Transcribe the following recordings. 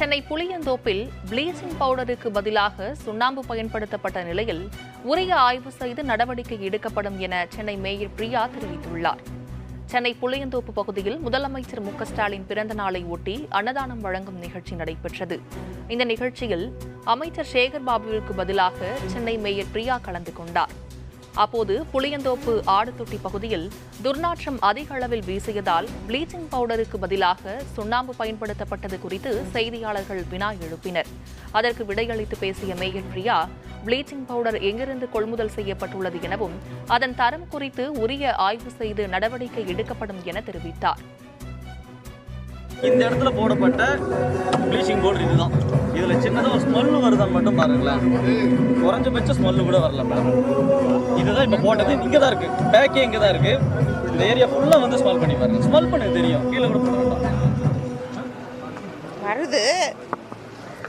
Chennai புளியந்தோப்பில் bleaching பவுடருக்கு பதிலாக சுண்ணாம்பு பயன்படுத்தப்பட்ட நிலையில் உரிய ஆய்வு செய்து நடவடிக்கை எடுக்கப்படும் என சென்னை மேயர் பிரியா தெரிவித்துள்ளார். சென்னை புளியந்தோப்பு பகுதியில் முதலமைச்சர் மு ஸ்டாலின் பிறந்த நாளை ஒட்டி அன்னதானம் வழங்கும் நிகழ்ச்சி நடைபெற்றது. இந்த நிகழ்ச்சியில் அமைச்சர் சேகர் பாபுவிற்கு பதிலாக சென்னை மேயர் பிரியா கலந்து கொண்டார். அப்போது புளியந்தோப்பு ஆடுதொட்டி பகுதியில் துர்நாற்றம் அதிக அளவில் வீசியதால் ப்ளீச்சிங் பவுடருக்கு பதிலாக சுண்ணாம்பு பயன்படுத்தப்பட்டது குறித்து செய்தியாளர்கள் வினா எழுப்பினர். அதற்கு விடையளித்து பேசிய மேயர் பிரியா ப்ளீச்சிங் பவுடர் எங்கிருந்து கொள்முதல் செய்யப்பட்டுள்ளது எனவும் அதன் தரம் குறித்து உரிய ஆய்வு செய்து நடவடிக்கை எடுக்கப்படும் என தெரிவித்தார். இந்த இடத்துல போடப்பட்ட ப்ளீச்சிங் பவுடர் இதுதான். இதில் சின்னதாக ஒரு ஸ்மெல்லு வருதான்னு மட்டும் பாருங்களேன். குறைஞ்சபட்ச ஸ்மெல்லு கூட வரல மேடம் இதுதான் இப்போ போட்டது. இங்கே தான் இருக்குது பேக்கே இங்கே தான் இருக்குது இந்த ஏரியா ஃபுல்லாக வந்து ஸ்மெல் பண்ணி பாருங்க. ஸ்மெல் பண்ண தெரியும். கீழே கூட போட வருது.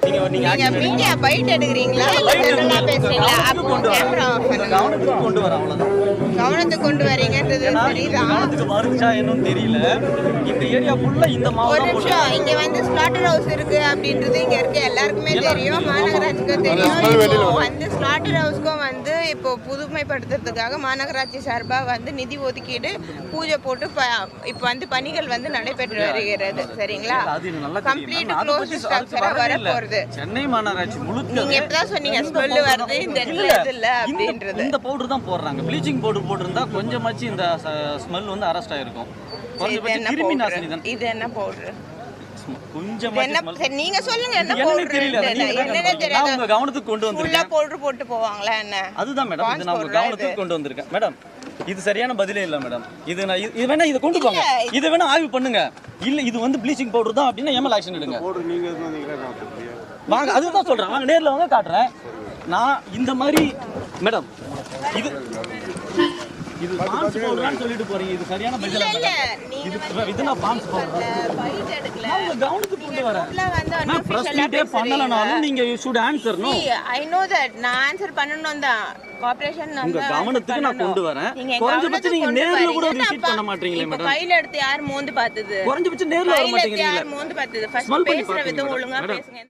நீங்க பைட் எடுக்கிறீங்களா? இல்ல ஜெனரலா. பேசுறீங்களா? அப்போ கொண்டு கேமரா வரேன். ஆஃப் பண்ணுங்க. கவனத்துக்கு கொண்டு அவ்வளவுதான். கவனத்துக்கு கொண்டு வரீங்கன்றது தெரியுதா கவனத்துக்கு வருச்சா என்னன்னு தெரியல. இந்த ஏரியா ஃபுல்லா இந்த ஒரு நிமிஷம். இங்க வந்து ஸ்லாட்டர் ஹவுஸ் இருக்கு அப்படின்றது இங்க இருக்க எல்லாருக்குமே தெரியும். மாநகராட்சிக்கும் தெரியும். வந்து ஸ்லாட்டர் ஹவுஸ்க்கும் வந்து இப்போ புதுமைப்படுத்துறதுக்காக மாநகராட்சி சார்பா வந்து நிதி ஒதுக்கீடு பூஜை போட்டு இப்போ வந்து பணிகள் வந்து நடைபெற்று வருகிறது. சரிங்களா. கம்ப்ளீட் க்ளோஸ் பத்தி அதுக்கு ஸ்ட்ரக்சரா வரவே வர இல்ல. போறது சென்னை மாநகராட்சி முழுக்க நீங்க இப்பதான் சொன்னீங்க? ஸ்மெல் வருது இந்த இடத்துல இல்ல அப்படின்றது. இந்த பவுடர் தான் போடுறாங்க. ப்ளீச்சிங் பவுடர் போட்டிருந்தா கொஞ்சமாச்சு இந்த ஸ்மெல் வந்து அரெஸ்ட் ஆயிருக்கும். இது கொஞ்சமாச்சு என்ன கிருமி பவுடர் நாசினி தான். இது என்ன பவுடர் நீங்க சொல்லுங்க என்ன என்னன்னு பவுடர் தெரியல கவனத்துக்கு கொண்டு வந்திருக்கேன். பவுடர் போட்டு போவாங்களா என்ன? அதுதான் மேடம் இது நான் கவனத்துக்கு. கொண்டு வந்திருக்கேன். மேடம் இது சரியான பதிலே இல்ல மேடம் இது நான் இது- இது வேணா இதை கொண்டு போங்க. இதை வேணா ஆய்வு பண்ணுங்க. இல்ல இது வந்து ப்ளீச்சிங் பவுடர் தான் அப்படின்னா ஏமல் ஆக்ஷன் எடுங்க வாங்க அதுதான் சொல்றேன். வாங்க நேர்ல வாங்க காட்டுறேன். நான் இந்த மாதிரி மேடம் இது இது பான்ஸ் பவுடர்னு சொல்லிட்டு போறீங்க. இது சரியான பதில் இல்ல. இது இது நான் பான்ஸ் பவுடர் பைட் எடுக்கல நான் கவனத்துக்கு கொண்டு வரேன். நான் பிரஸ் மீட்டே பண்ணலனாலும் நீங்க you should answer no I know that நான் ஆன்சர் பண்ணனும் தான். கார்ப்பரேஷன் உங்க கவனத்துக்கு நான் கொண்டு வரேன். குறைஞ்சபட்சம் நீங்க நேர்ல கூட விசிட் பண்ண மாட்டீங்களே இப்ப மேடம் கையில எடுத்து யார் மோந்து பார்த்தது குறைஞ்சபட்சம் நேர்ல வர மாட்டேங்கிறீங்களே யார் மோந்து பார்த்தது ஃபர்ஸ்ட் பேசுற விதம். ஒழுங்கா. பேசுங்க.